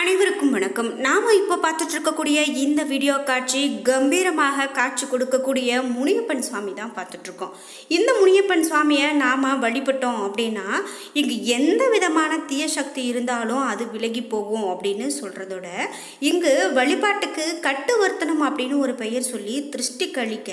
அனைவருக்கும் வணக்கம். நாம் இப்போ பார்த்துட்டு இருக்கக்கூடிய இந்த வீடியோ காட்சி கம்பீரமாக காட்சி கொடுக்கக்கூடிய முனியப்பன் சுவாமி தான் பார்த்துட்ருக்கோம் இந்த முனியப்பன் சுவாமியை நாம் வழிபட்டோம் அப்படின்னா இங்கு எந்த விதமான தீய சக்தி இருந்தாலும் அது விலகி போகும் அப்படின்னு சொல்கிறதோட இங்கு வழிபாட்டுக்கு கட்டுவர்த்தனம் அப்படின்னு ஒரு பெயர் சொல்லி திருஷ்டி கழிக்க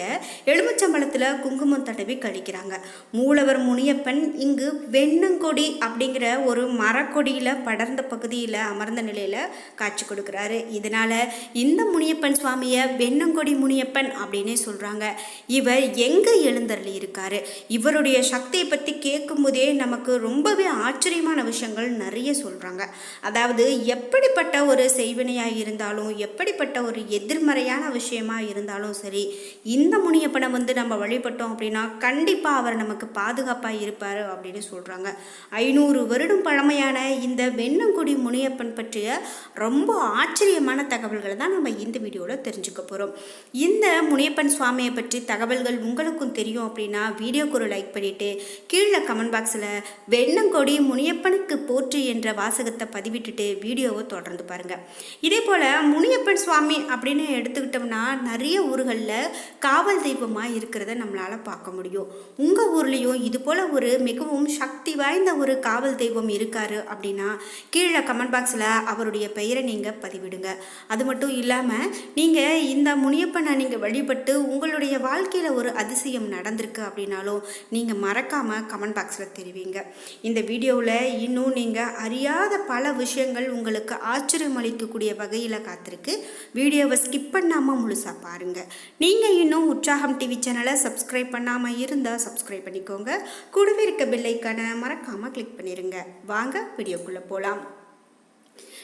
எலுமிச்சம்பழத்தில் குங்குமம் தடவி கழிக்கிறாங்க. மூலவர் முனியப்பன் இங்கு வெண்ணங்கொடி அப்படிங்கிற ஒரு மரக்கொடியில் படர்ந்த பகுதியில் அமர்ந்த நிலையில் காட்சி கொடுக்குறாரு. இதனால் இந்த முனியப்பன் சுவாமியை வெண்ணங்கொடி முனியப்பன் அப்படின்னே சொல்கிறாங்க இவர் எங்கே எழுந்தருளி இருக்காரு? இவருடைய சக்தியை பற்றி கேட்கும்போதே நமக்கு ரொம்பவே ஆச்சரியமான விஷயங்கள் நிறைய சொல்கிறாங்க அதாவது எப்படிப்பட்ட ஒரு செய்வினையாக இருந்தாலும் எப்படிப்பட்ட ஒரு எதிர்மறையான விஷயமா இருந்தாலும் சரி இந்த முனியப்பனை வந்து நம்ம வழிபட்டோம் அப்படின்னா கண்டிப்பாக அவர் நமக்கு பாதுகாப்பாக இருப்பார் அப்படின்னு சொல்கிறாங்க ஐநூறு வருடம் பழமையான இந்த வெண்ணங்குடி முனியப்பன் பற்றிய ரொம்ப ஆச்சரியமான தகவல்களை தான் நம்ம இந்த வீடியோவில் தெரிஞ்சுக்க போகிறோம் இந்த முனியப்பன் சுவாமியை பற்றி தகவல்கள் உங்களுக்கும் தெரியும் அப்படின்னா வீடியோக்கு ஒரு லைக் பண்ணிவிட்டு கீழே கமெண்ட் பாக்ஸில் வெண்ணங்கொடி முனியப்பனுக்கு போற்று என்ற வாசகத்தை பதிவிட்டுட்டு வீடியோவை தொடர்ந்து பாருங்கள் இதே போல் முனியப்பன் சுவாமி அப்படின்னு எடுத்துக்கிட்டோம்னா நிறைய ஊர்களில் காவல் தெய்வமாக இருக்கிறத நம்மளால் பார்க்க முடியும். உங்கள் ஊர்லேயும் இது போல் ஒரு மிகவும் சக்தி வாய்ந்த ஒரு காவல் தெய்வம் இருக்காரு அப்படின்னா கீழே கமெண்ட் பாக்ஸில் அவர் அவருடைய பெயரை நீங்கள் பதிவிடுங்க. அது மட்டும் இல்லாமல் நீங்கள் இந்த முனியப்பனை நீங்கள் வழிபட்டு உங்களுடைய வாழ்க்கையில் ஒரு அதிசயம் நடந்திருக்கு அப்படின்னாலும் நீங்கள் மறக்காமல் கமெண்ட் பாக்ஸில் தெரிவிங்க. இந்த வீடியோவில் இன்னும் நீங்கள் அறியாத பல விஷயங்கள் உங்களுக்கு ஆச்சரியம் அளிக்கக்கூடிய வகையில் காத்திருக்கு. வீடியோவை ஸ்கிப் பண்ணாமல் முழுசாக பாருங்கள் நீங்கள் இன்னும் உற்சாகம் டிவி சேனலை சப்ஸ்கிரைப் பண்ணாமல் இருந்தால் சப்ஸ்கிரைப் பண்ணிக்கோங்க. கூடவே இருக்க பெல்லைக்கான மறக்காமல் கிளிக் பண்ணிடுங்க வாங்க வீடியோக்குள்ளே போகலாம்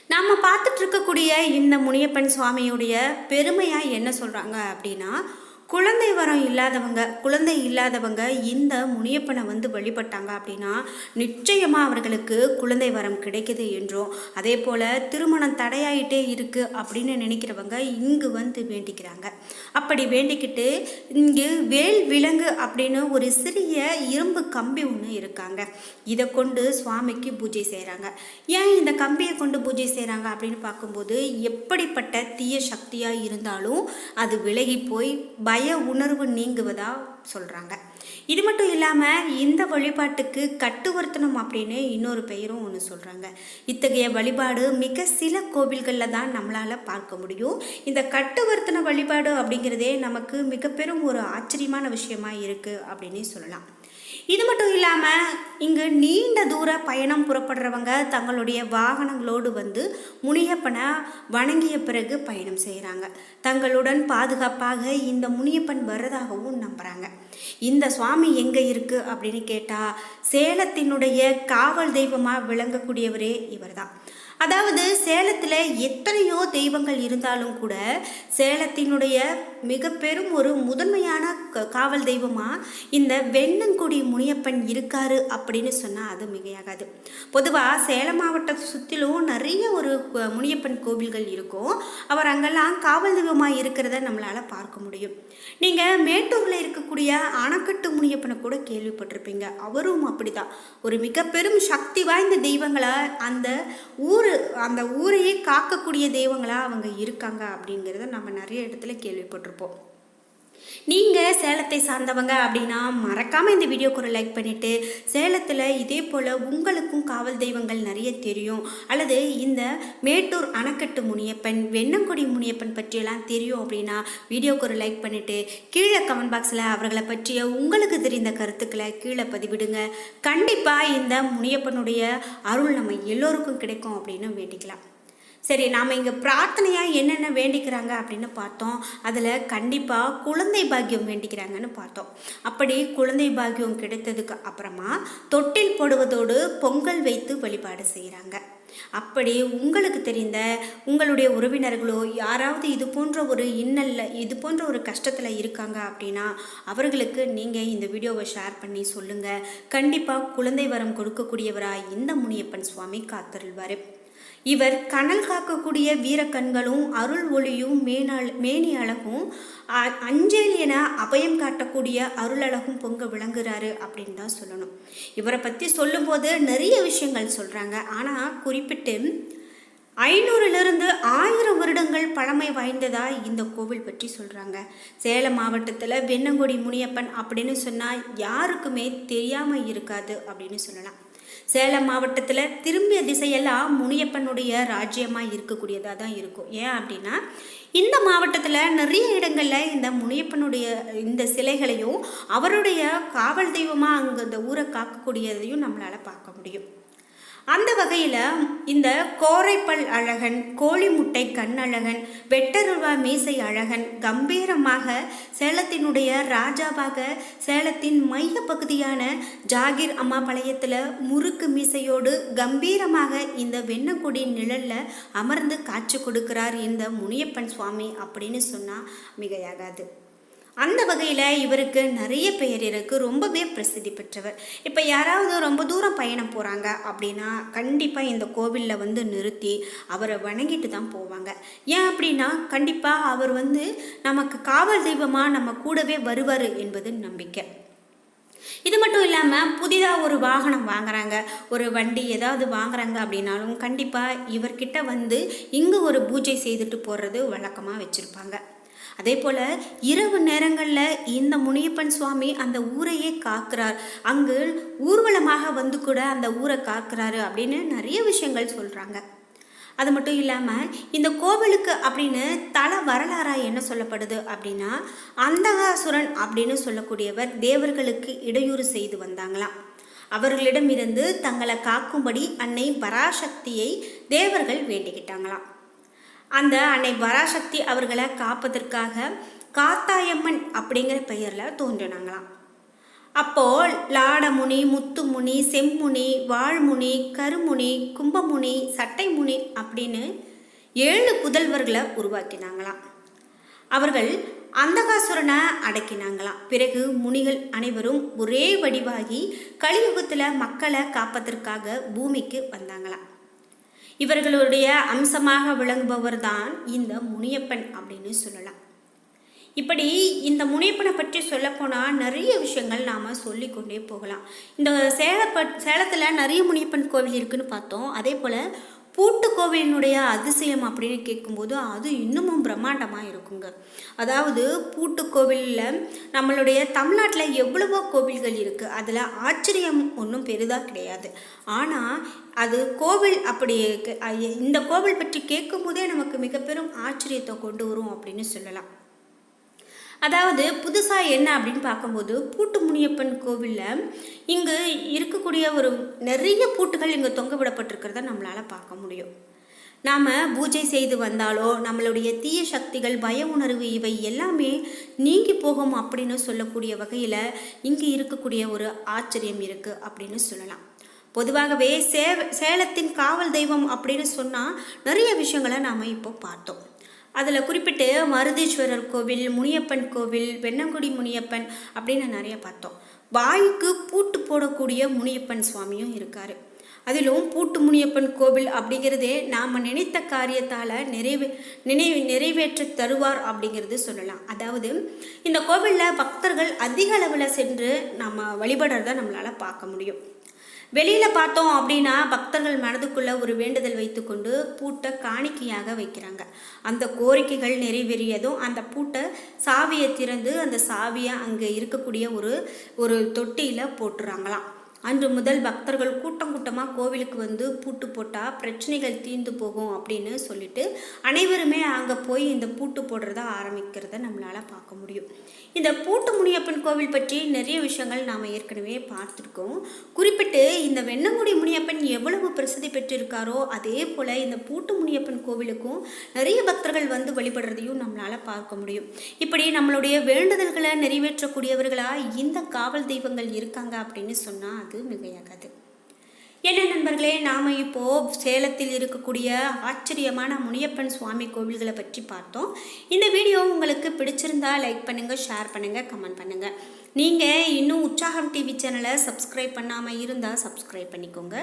நாம் பார்த்துட்ருக்கக்கூடிய இந்த முனியப்பன் சுவாமியுடைய பெருமையாக என்ன சொல்கிறாங்க அப்படின்னா குழந்தை வரம் இல்லாதவங்க குழந்தை இல்லாதவங்க இந்த முனியப்பனை வந்து வழிபட்டாங்க அப்படின்னா நிச்சயமாக அவர்களுக்கு குழந்தை வரம் கிடைக்குது என்றும் அதே போல் திருமணம் தடையாயிட்டே இருக்குது அப்படின்னு நினைக்கிறவங்க இங்கு வந்து வேண்டிக்கிறாங்க. அப்படி வேண்டிக்கிட்டு இங்கு வேல் விலங்கு அப்படின்னு ஒரு சிறிய இரும்பு கம்பி ஒன்று இருக்காங்க. இதை கொண்டு சுவாமிக்கு பூஜை செய்கிறாங்க ஏன் இந்த கம்பியை கொண்டு பூஜை செய்கிறாங்க அப்படின்னு பார்க்கும்போது எப்படிப்பட்ட தீய சக்தியாக இருந்தாலும் அது விலகி போய் பய உணர்வு நீங்குவதா சொல்கிறாங்க இது மட்டும் இல்லாமல் இந்த வழிபாட்டுக்கு கட்டுவர்த்தனம் அப்படின்னு இன்னொரு பெயரும் ஒன்று சொல்கிறாங்க இத்தகைய வழிபாடு மிக சில கோவில்களில் தான் நம்மளால் பார்க்க முடியும். இந்த கட்டுவர்த்தன வழிபாடு அப்படிங்கிறதே நமக்கு மிக பெரும் ஒரு ஆச்சரியமான விஷயமா இருக்குது அப்படின்னே சொல்லலாம். இது மட்டும் இல்லாமல் இங்கு நீண்ட தூர பயணம் புறப்படுறவங்க தங்களுடைய வாகனங்களோடு வந்து முனியப்பனை வணங்கிய பிறகு பயணம் செய்கிறாங்க தங்களுடன் பாதுகாப்பாக இந்த முனியப்பன் வர்றதாகவும் நம்புகிறாங்க இந்த சுவாமி எங்கே இருக்குது அப்படின்னு கேட்டால் சேலத்தினுடைய காவல் தெய்வமாக விளங்கக்கூடியவரே இவர்தான். அதாவது சேலத்தில் எத்தனையோ தெய்வங்கள் இருந்தாலும் கூட சேலத்தினுடைய மிக பெரும் ஒரு முதன்மையான க- காவல் தெய்வமாக இந்த வெண்ணங்குடி முனியப்பன் இருக்காரு அப்படின்னு சொன்னால் அது மிகையாகாது. பொதுவாக சேலம் மாவட்டத்தை சுற்றிலும் நிறைய ஒரு முனியப்பன் கோவில்கள் இருக்கும். அவர் அங்கெல்லாம் காவல் தெய்வமாக இருக்கிறத நம்மளால் பார்க்க முடியும். நீங்கள் மேட்டூரில் இருக்கக்கூடிய அணக்கட்டு முனியப்பனை கூட கேள்விப்பட்டிருப்பீங்க. அவரும் அப்படிதான். ஒரு மிக பெரும் சக்தி வாய்ந்த தெய்வங்களை அந்த ஊர் அந்த ஊரையே காக்கக்கூடிய தெய்வங்களாக அவங்க இருக்காங்க அப்படிங்கிறத நம்ம நிறைய இடத்துல கேள்விப்பட்டிருப்போம். நீங்கள் சேலத்தை சார்ந்தவங்க அப்படின்னா மறக்காமல் இந்த வீடியோக்கு ஒரு லைக் பண்ணிவிட்டு சேலத்தில் இதே போல் உங்களுக்கும் காவல் தெய்வங்கள் நிறைய தெரியும். அல்லது இந்த மேட்டூர் அணைக்கட்டு முனியப்பன் வெண்ணங்குடி முனியப்பன் பற்றியெல்லாம் தெரியும் அப்படின்னா வீடியோக்கு ஒரு லைக் பண்ணிவிட்டு கீழே கமெண்ட் பாக்ஸில் அவர்களை பற்றிய உங்களுக்கு தெரிந்த கருத்துக்களை கீழே பதிவிடுங்க. கண்டிப்பாக இந்த முனியப்பனுடைய அருள் நம்ம எல்லோருக்கும் கிடைக்கும் அப்படின்னு வேண்டிக்கலாம். சரி நாம் இங்கே பிரார்த்தனையாக என்னென்ன வேண்டிக்கிறாங்க அப்படின்னு பார்த்தோம். அதில் கண்டிப்பாக குழந்தை பாக்கியம் வேண்டிக்கிறாங்கன்னு பார்த்தோம். அப்படி குழந்தை பாக்கியம் கிடைத்ததுக்கு அப்புறமா தொட்டில் போடுவதோடு பொங்கல் வைத்து வழிபாடு செய்கிறாங்க அப்படி உங்களுக்கு தெரிந்த உங்களுடைய உறவினர்களோ யாராவது இது போன்ற ஒரு இன்னலில் இது போன்ற ஒரு கஷ்டத்தில் இருக்காங்க அப்படின்னா அவர்களுக்கு நீங்கள் இந்த வீடியோவை ஷேர் பண்ணி சொல்லுங்கள் கண்டிப்பாக குழந்தை வரம் கொடுக்கக்கூடியவராக இந்த முனியப்பன் சுவாமி காத்தருள்வார். இவர் கனல் காக்கக்கூடிய வீரக்கண்களும் அருள் ஒளியும் மேனால் மேனி அழகும் அ- அஞ்சல் என அபயம் காட்டக்கூடிய அருளழகும் பொங்க விளங்குறாரு அப்படின்னு தான் சொல்லணும். இவரை பற்றி சொல்லும்போது நிறைய விஷயங்கள் சொல்கிறாங்க ஆனால் குறிப்பிட்டு ஐநூறுலேருந்து ஆயிரம் வருடங்கள் பழமை வாய்ந்ததாக இந்த கோவில் பற்றி சொல்கிறாங்க சேலம் மாவட்டத்தில் வெண்ணங்குடி முனியப்பன் அப்படின்னு சொன்னால் யாருக்குமே தெரியாமல் இருக்காது அப்படின்னு சொல்லலாம். சேலம் மாவட்டத்தில் திரும்பிய திசையெல்லாம் முனியப்பனுடைய ராஜ்யமாக இருக்கக்கூடியதாக தான் இருக்கும். ஏன் அப்படின்னா இந்த மாவட்டத்தில் நிறைய இடங்களில் இந்த முனியப்பனுடைய இந்த சிலைகளையும் அவருடைய காவல் தெய்வமாக அங்கே இந்த ஊரை காக்கக்கூடியதையும் நம்மளால் பார்க்க முடியும். அந்த வகையில் இந்த கோரைப்பல் அழகன் கோழி முட்டை கண்ணழகன் வெட்டருவா மீசை அழகன் கம்பீரமாக சேலத்தினுடைய ராஜாவாக சேலத்தின் மைய பகுதியான ஜாகிர் அம்மா பாளையத்தில் முறுக்கு மீசையோடு கம்பீரமாக இந்த வெண்ணக்குடி நிழலில் அமர்ந்து காட்சி கொடுக்கிறார் இந்த முனியப்பன் சுவாமி அப்படின்னு சொன்னால் மிகையாகாது. அந்த வகையில் இவருக்கு நிறைய பெயர் இருக்குது ரொம்பவே பிரசித்தி பெற்றவர். இப்போ யாராவது ரொம்ப தூரம் பயணம் போகிறாங்க அப்படின்னா கண்டிப்பாக இந்த கோவிலில் வந்து நிறுத்தி அவரை வணங்கிட்டு தான் போவாங்க. ஏன் அப்படின்னா கண்டிப்பாக அவர் வந்து நமக்கு காவல் தெய்வமாக நம்ம கூடவே வருவார் என்பது நம்பிக்கை. இது மட்டும் இல்லாமல் புதிதாக ஒரு வாகனம் வாங்குறாங்க. ஒரு வண்டி ஏதாவது வாங்குறாங்க அப்படின்னாலும் கண்டிப்பாக இவர்கிட்ட வந்து இங்கே ஒரு பூஜை செய்துட்டு போகிறது வழக்கமாக வச்சுருப்பாங்க. அதே போல் இரவு நேரங்களில் இந்த முனியப்பன் சுவாமி அந்த ஊரையே காக்கிறார். அங்கு ஊர்வலமாக வந்து கூட அந்த ஊரை காக்கிறாரு அப்படின்னு நிறைய விஷயங்கள் சொல்கிறாங்க அது மட்டும் இல்லாமல் இந்த கோவிலுக்கு அப்படின்னு தல வரலாறாக என்ன சொல்லப்படுது அப்படின்னா அந்தகாசுரன் அப்படின்னு சொல்லக்கூடியவர் தேவர்களுக்கு இடையூறு செய்து வந்தாங்களாம். அவர்களிடமிருந்து தங்களை காக்கும்படி அன்னை பராசக்தியை தேவர்கள் வேண்டிக்கிட்டாங்களாம். அந்த அன்னை பராசக்தி அவர்களை காப்பதற்காக காத்தாயம்மன் அப்படிங்கிற பெயரில் தோன்றினாங்களாம். அப்போ லாடமுனி முத்துமுனி செம்முனி வாழ்முனி கருமுனி கும்பமுனி சட்டைமுனி அப்படின்னு ஏழு புதல்வர்களை உருவாக்கினாங்களாம். அவர்கள் அந்தகாசுரனை அடக்கினாங்களாம். பிறகு முனிகள் அனைவரும் ஒரே வடிவாகி கலியுகத்தில் மக்களை காப்பதற்காக பூமிக்கு வந்தாங்களாம். இவர்களுடைய அம்சமாக விளங்குபவர் தான் இந்த முனியப்பன் அப்படின்னு சொல்லலாம். இப்படி இந்த முனைப்பனை பற்றி சொல்லப்போனால் நிறைய விஷயங்கள் நாம் சொல்லிக்கொண்டே போகலாம். இந்த சேலப்ப சேலத்தில் நிறைய முனியப்பன் கோவில் இருக்குதுன்னு பார்த்தோம். அதே போல் பூட்டு கோவிலினுடைய அதிசயம் அப்படின்னு கேட்கும்போது அது இன்னமும் பிரம்மாண்டமாக இருக்குங்க. அதாவது பூட்டு கோவிலில் நம்மளுடைய தமிழ்நாட்டில் எவ்வளவோ கோவில்கள் இருக்குது அதில் ஆச்சரியம் ஒன்றும் பெரிதாக கிடையாது. ஆனால் அது கோவில் அப்படி இந்த கோவில் பற்றி கேட்கும்போதே நமக்கு மிக பெரும் ஆச்சரியத்தை கொண்டு வரும் அப்படின்னு சொல்லலாம். அதாவது புதுசாக என்ன அப்படின்னு பார்க்கும்போது பூட்டு முனியப்பன் கோவிலில் இங்கு இருக்கக்கூடிய ஒரு நிறைய பூட்டுகள் இங்கே தொங்க விடப்பட்டிருக்கிறத நம்மளால் பார்க்க முடியும். நாம் பூஜை செய்து வந்தாலோ நம்மளுடைய தீய சக்திகள் பய உணர்வு இவை எல்லாமே நீங்கி போகும் அப்படின்னு சொல்லக்கூடிய வகையில் இங்கே இருக்கக்கூடிய ஒரு ஆச்சரியம் இருக்குது அப்படின்னு சொல்லலாம். பொதுவாகவே சே சேலத்தின் காவல் தெய்வம் அப்படின்னு சொன்னால் நிறைய விஷயங்களை நாம் இப்போ பார்த்தோம். அதில் குறிப்பிட்டு மருதீஸ்வரர் கோவில் முனியப்பன் கோவில் வெண்ணங்குடி முனியப்பன் அப்படின்னு நிறைய பார்த்தோம். வாய்க்கு பூட்டு போடக்கூடிய முனியப்பன் சுவாமியும் இருக்கார். அதிலும் பூட்டு முனியப்பன் கோவில் அப்படிங்கிறதே நாம் நினைத்த காரியத்தால் நிறைவே நினைவு நிறைவேற்ற தருவார் அப்படிங்கிறது சொல்லலாம். அதாவது இந்த கோவிலில் பக்தர்கள் அதிக அளவில் சென்று நம்ம வழிபடுறத நம்மளால் பார்க்க முடியும். வெளியில் பார்த்தோம் அப்படின்னா பக்தர்கள் மனதுக்குள்ளே ஒரு வேண்டுதல் வைத்துக்கொண்டு பூட்டை காணிக்கையாக வைக்கிறாங்க. அந்த கோரிக்கைகள் நிறைவேறியதும் அந்த பூட்டை சாவியை திறந்து அந்த சாவியை அங்கே இருக்கக்கூடிய ஒரு ஒரு தொட்டியில் போட்டுறாங்களாம். அன்று முதல் பக்தர்கள் கூட்டம் கூட்டமாக கோவிலுக்கு வந்து பூட்டு போட்டால் பிரச்சனைகள் தீர்ந்து போகும் அப்படின்னு சொல்லிட்டு அனைவருமே அங்கே போய் இந்த பூட்டு போடுறத ஆரம்பிக்கிறத நம்மளால் பார்க்க முடியும். இந்த பூட்டு முனியப்பன் கோவில் பற்றி நிறைய விஷயங்கள் நாம் ஏற்கனவே பார்த்துருக்கோம். குறிப்பிட்டு இந்த வெண்ணங்குடி முனியப்பன் எவ்வளவு பிரசித்தி பெற்றிருக்காரோ அதே போல் இந்த பூட்டு முனியப்பன் கோவிலுக்கும் நிறைய பக்தர்கள் வந்து வழிபடுறதையும் நம்மளால் பார்க்க முடியும். இப்படி நம்மளுடைய வேண்டுதல்களை நிறைவேற்றக்கூடியவர்களாக இந்த காவல் தெய்வங்கள் இருக்காங்க அப்படின்னு சொன்னால் அது நமக்கு மிகையாகாது. என்ன நண்பர்களே நாம் இப்போது சேலத்தில் இருக்கக்கூடிய ஆச்சரியமான முனியப்பன் சுவாமி கோவில்களை பற்றி பார்த்தோம். இந்த வீடியோ உங்களுக்கு பிடிச்சிருந்தா லைக் பண்ணுங்கள் ஷேர் பண்ணுங்கள் கமெண்ட் பண்ணுங்கள் நீங்கள் இன்னும் உற்சாகம் டிவி சேனலை சப்ஸ்கிரைப் பண்ணாமல் இருந்தால் சப்ஸ்கிரைப் பண்ணிக்கோங்க.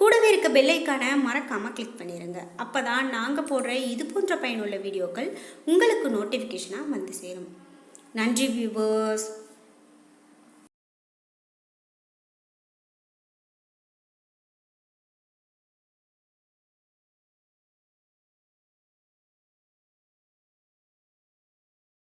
கூடவே இருக்க பெல்லைக்கான மறக்காமல் கிளிக் பண்ணிடுங்க அப்போ தான் நாங்கள் போடுற இது போன்ற பயனுள்ள வீடியோக்கள் உங்களுக்கு நோட்டிஃபிகேஷனாக வந்து சேரும். நன்றி வியூவர்ஸ்